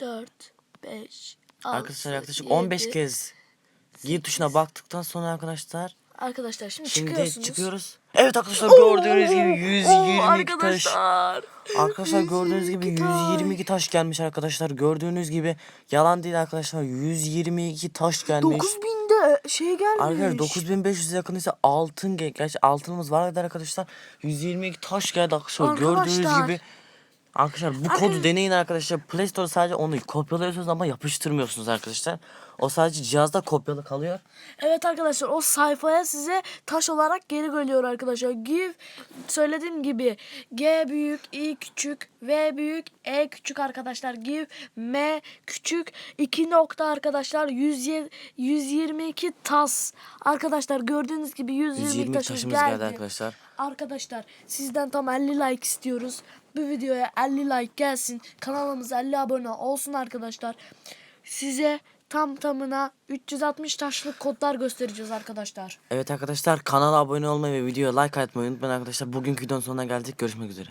4, 5, 6, Arkadaşlar yaklaşık 15 kez giy tuşuna baktıktan sonra arkadaşlar Arkadaşlar şimdi, şimdi çıkıyorsunuz. çıkıyoruz. Evet arkadaşlar gördüğünüz gibi 122 taş. arkadaşlar. Arkadaşlar gördüğünüz gibi 122 taş. 122 taş gelmiş arkadaşlar. Gördüğünüz gibi yalan değil arkadaşlar. 122 taş gelmiş. 9000'de şey gelmiş. Arkadaşlar 9500 yakın ise altın. Gerçi altınımız vardı arkadaşlar. 122 taş geldi arkadaşlar. Gördüğünüz Arkadaşlar. gibi Arkadaşlar bu kodu deneyin arkadaşlar. Play Store sadece onu kopyalıyorsunuz ama yapıştırmıyorsunuz arkadaşlar. O sadece cihazda kopyalı kalıyor. Evet arkadaşlar o sayfaya size taş olarak geri geliyor arkadaşlar. Give söylediğim gibi G büyük, I küçük, V büyük, E küçük arkadaşlar. Give M küçük, 2 nokta arkadaşlar 107, 122 tas. Arkadaşlar gördüğünüz gibi 122 120 taşımız taşımız geldi. geldi arkadaşlar. Arkadaşlar sizden tam 50 like istiyoruz. Bu videoya 50 like gelsin. Kanalımıza 50 abone olsun arkadaşlar. Size tam tamına 360 taşlık kodlar göstereceğiz arkadaşlar. Evet arkadaşlar kanala abone olmayı ve videoya like atmayı unutmayın arkadaşlar. Bugünkü videonun sonuna geldik. Görüşmek üzere.